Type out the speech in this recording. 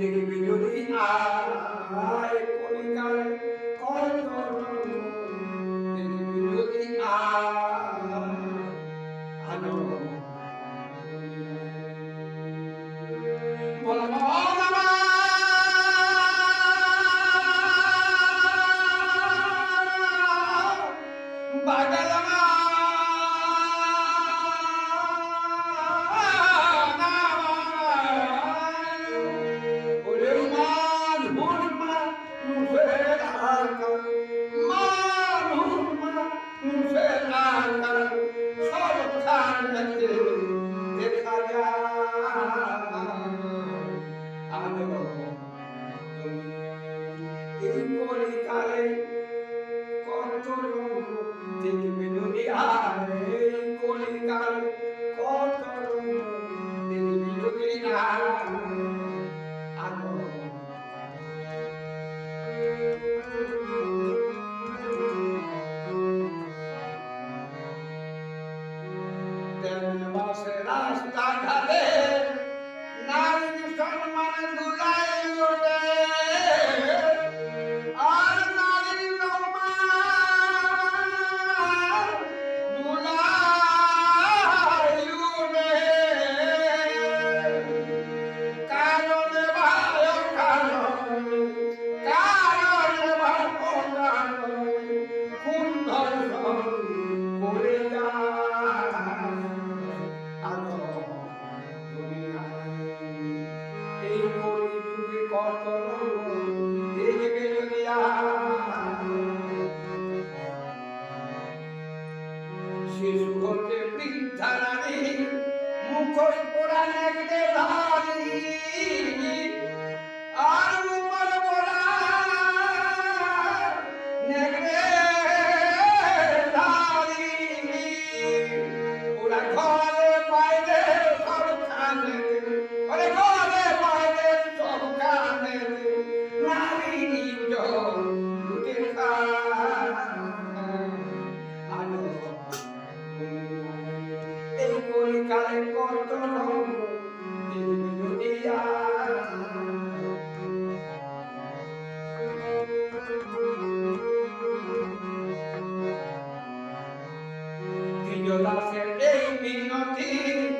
দেখবে যদি আয় কলিকায় বলি কালে কঠোর দেখবে দুনিয়ার কলি কালে কঠোর দেখবি দুনিয়ার Then you must say শেষ করতে বৃদ্ধা রানী মুখোশ পোড়া নেকড়ে ধারী আর Yo la seré y mi no tiene